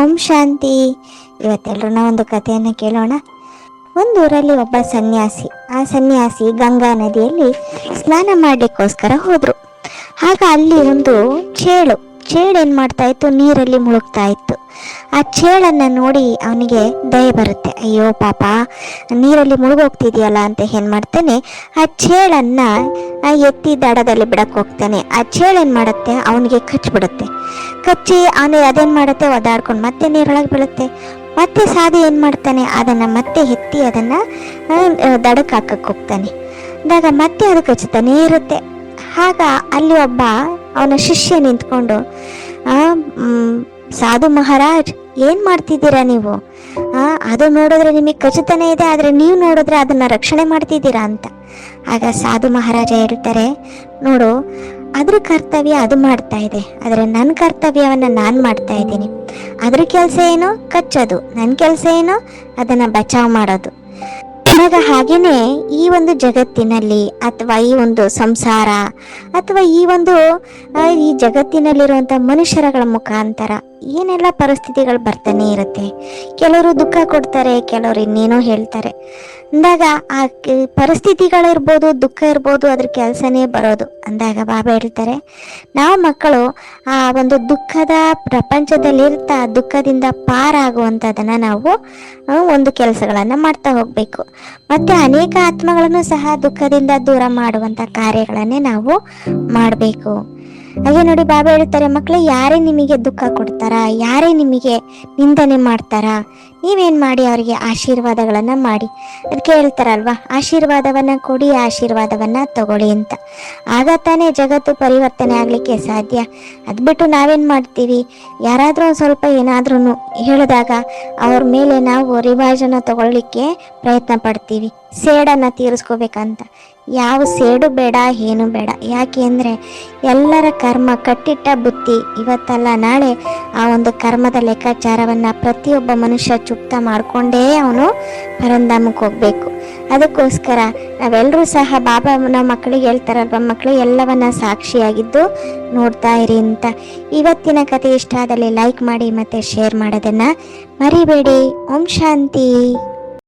ಓಂ ಶಾಂತಿ. ಇವತ್ತೆಲ್ಲರೂ ಒಂದು ಕಥೆಯನ್ನು ಕೇಳೋಣ. ಒಂದೂರಲ್ಲಿ ಒಬ್ಬ ಸನ್ಯಾಸಿ, ಆ ಸನ್ಯಾಸಿ ಗಂಗಾ ನದಿಯಲ್ಲಿ ಸ್ನಾನ ಮಾಡಲಿಕ್ಕೋಸ್ಕರ ಹೋದರು. ಆಗ ಅಲ್ಲಿ ಒಂದು ಚೇಳು ಚೇಳು ಏನು ಮಾಡ್ತಾ ಇತ್ತು, ನೀರಲ್ಲಿ ಮುಳುಗ್ತಾ ಇತ್ತು. ಆ ಚೇಳನ್ನು ನೋಡಿ ಅವನಿಗೆ ದಯೆ ಬರುತ್ತೆ. ಅಯ್ಯೋ ಪಾಪ, ನೀರಲ್ಲಿ ಮುಳುಗೋಗ್ತಿದೆಯಲ್ಲ ಅಂತ ಏನು ಮಾಡ್ತಾನೆ? ಆ ಚೇಳನ್ನು ಎತ್ತಿ ದಡದಲ್ಲಿ ಬಿಡಕ್ಕೆ ಹೋಗ್ತಾನೆ. ಆ ಚೇಳು ಏನು ಮಾಡುತ್ತೆ? ಅವನಿಗೆ ಕಚ್ಚಿಬಿಡುತ್ತೆ ಕಚ್ಚಿ ಆನೆ ಅದೇನು ಮಾಡುತ್ತೆ? ಒದಾಡ್ಕೊಂಡು ಮತ್ತೆ ನೀರೊಳಗೆ ಬೀಳುತ್ತೆ. ಮತ್ತೆ ಸಾಧು ಏನು ಮಾಡ್ತಾನೆ? ಅದನ್ನು ಮತ್ತೆ ಎತ್ತಿ ಅದನ್ನು ದಡಕ್ಕೆ ಹಾಕಕ್ಕೆ ಹೋಗ್ತಾನೆ. ಅಂದಾಗ ಮತ್ತೆ ಅದು ಕಚ್ಚುತ್ತಾನೆ ಇರುತ್ತೆ. ಆಗ ಅಲ್ಲಿ ಒಬ್ಬ ಅವನ ಶಿಷ್ಯ ನಿಂತ್ಕೊಂಡು ಸಾಧು ಮಹಾರಾಜ್ ಏನು ಮಾಡ್ತಿದ್ದೀರಾ ನೀವು? ಆ, ಅದು ನೋಡಿದ್ರೆ ನಿಮಗೆ ಖಚಿತನೇ ಇದೆ ಆದರೆ ನೀವು ನೋಡಿದ್ರೆ ಅದನ್ನ ರಕ್ಷಣೆ ಮಾಡ್ತಿದ್ದೀರಾ ಅಂತ. ಆಗ ಸಾಧು ಮಹಾರಾಜ ಹೇಳ್ತಾರೆ ನೋಡು ಅದ್ರ ಕರ್ತವ್ಯ ಅದು ಮಾಡ್ತಾ ಇದೆ ಆದರೆ ನನ್ನ ಕರ್ತವ್ಯವನ್ನು ನಾನು ಮಾಡ್ತಾ ಇದ್ದೀನಿ. ಅದ್ರ ಕೆಲಸ ಏನು? ಕಚ್ಚೋದು. ನನ್ನ ಕೆಲಸ ಏನು? ಅದನ್ನು ಬಚಾವ್ ಮಾಡೋದು. ಇವಾಗ ಹಾಗೇನೆ ಈ ಒಂದು ಜಗತ್ತಿನಲ್ಲಿ ಅಥವಾ ಈ ಒಂದು ಸಂಸಾರ ಅಥವಾ ಈ ಒಂದು ಈ ಜಗತ್ತಿನಲ್ಲಿರುವಂಥ ಮನುಷ್ಯರಗಳ ಮುಖಾಂತರ ಏನೆಲ್ಲ ಪರಿಸ್ಥಿತಿಗಳು ಬರ್ತಾನೆ ಇರುತ್ತೆ. ಕೆಲವರು ದುಃಖ ಕೊಡ್ತಾರೆ, ಕೆಲವರು ಇನ್ನೇನೋ ಹೇಳ್ತಾರೆ. ಅಂದಾಗ ಆ ಪರಿಸ್ಥಿತಿಗಳಿರ್ಬೋದು, ದುಃಖ ಇರ್ಬೋದು, ಅದ್ರ ಕೆಲಸನೇ ಬರೋದು. ಅಂದಾಗ ಬಾಬಾ ಹೇಳ್ತಾರೆ, ನಾವು ಮಕ್ಕಳು ಆ ಒಂದು ದುಃಖದ ಪ್ರಪಂಚದಲ್ಲಿರ್ತಾ ದುಃಖದಿಂದ ಪಾರಾಗುವಂಥದ್ದನ್ನು ನಾವು ಒಂದು ಕೆಲಸಗಳನ್ನು ಮಾಡ್ತಾ ಹೋಗಬೇಕು. ಮತ್ತು ಅನೇಕ ಆತ್ಮಗಳನ್ನು ಸಹ ದುಃಖದಿಂದ ದೂರ ಮಾಡುವಂಥ ಕಾರ್ಯಗಳನ್ನೇ ನಾವು ಮಾಡಬೇಕು. ಹಾಗೆ ನೋಡಿ ಬಾಬಾ ಹೇಳ್ತಾರೆ ಮಕ್ಕಳು ಯಾರೇ ನಿಮಗೆ ದುಃಖ ಕೊಡ್ತಾರ? ಯಾರೇ ನಿಮಗೆ ನಿಂದನೆ ಮಾಡ್ತಾರ? ನೀವೇನು ಮಾಡಿ ಅವರಿಗೆ ಆಶೀರ್ವಾದಗಳನ್ನು ಮಾಡಿ? ಅದಕ್ಕೆ ಹೇಳ್ತಾರಲ್ವಾ, ಆಶೀರ್ವಾದವನ್ನು ಕೊಡಿ, ಆಶೀರ್ವಾದವನ್ನು ತಗೊಳ್ಳಿ ಅಂತ. ಆಗ ತಾನೇ ಜಗತ್ತು ಪರಿವರ್ತನೆ ಆಗಲಿಕ್ಕೆ ಸಾಧ್ಯ. ಅದು ಬಿಟ್ಟು ನಾವೇನು ಮಾಡ್ತೀವಿ? ಯಾರಾದರೂ ಒಂದು ಸ್ವಲ್ಪ ಏನಾದ್ರೂ ಹೇಳಿದಾಗ ಅವ್ರ ಮೇಲೆ ನಾವು ರಿವಾಜನ್ನು ತಗೊಳ್ಳಿಕ್ಕೆ ಪ್ರಯತ್ನ ಪಡ್ತೀವಿ. ಸೇಡನ್ನು ತೀರಿಸ್ಕೋಬೇಕಂತ. ಯಾವ ಸೇಡು ಬೇಡ, ಏನು ಬೇಡ. ಯಾಕೆ ಅಂದರೆ ಎಲ್ಲರ ಕರ್ಮ ಕಟ್ಟಿಟ್ಟ ಬುತ್ತಿ ಇವತ್ತಲ್ಲ ನಾಳೆ ಆ ಒಂದು ಕರ್ಮದ ಲೆಕ್ಕಾಚಾರವನ್ನು ಪ್ರತಿಯೊಬ್ಬ ಮನುಷ್ಯ ಚುಪ್ತ ಮಾಡಿಕೊಂಡೇ ಅವನು ಪರಂಧಾಮಕ್ಕೆ ಹೋಗಬೇಕು. ಅದಕ್ಕೋಸ್ಕರ ನಾವೆಲ್ಲರೂ ಸಹ ಬಾಬಾ ನಮ್ಮ ಮಕ್ಕಳಿಗೆ ಹೇಳ್ತಾರಲ್ವ, ಮಕ್ಕಳು ಎಲ್ಲವನ್ನ ಸಾಕ್ಷಿಯಾಗಿದ್ದು ನೋಡ್ತಾ ಇರಿ ಅಂತ. ಇವತ್ತಿನ ಕತೆ ಇಷ್ಟ ಆದಲ್ಲಿ ಲೈಕ್ ಮಾಡಿ ಮತ್ತು ಶೇರ್ ಮಾಡೋದನ್ನು ಮರಿಬೇಡಿ. ಓಂ ಶಾಂತಿ.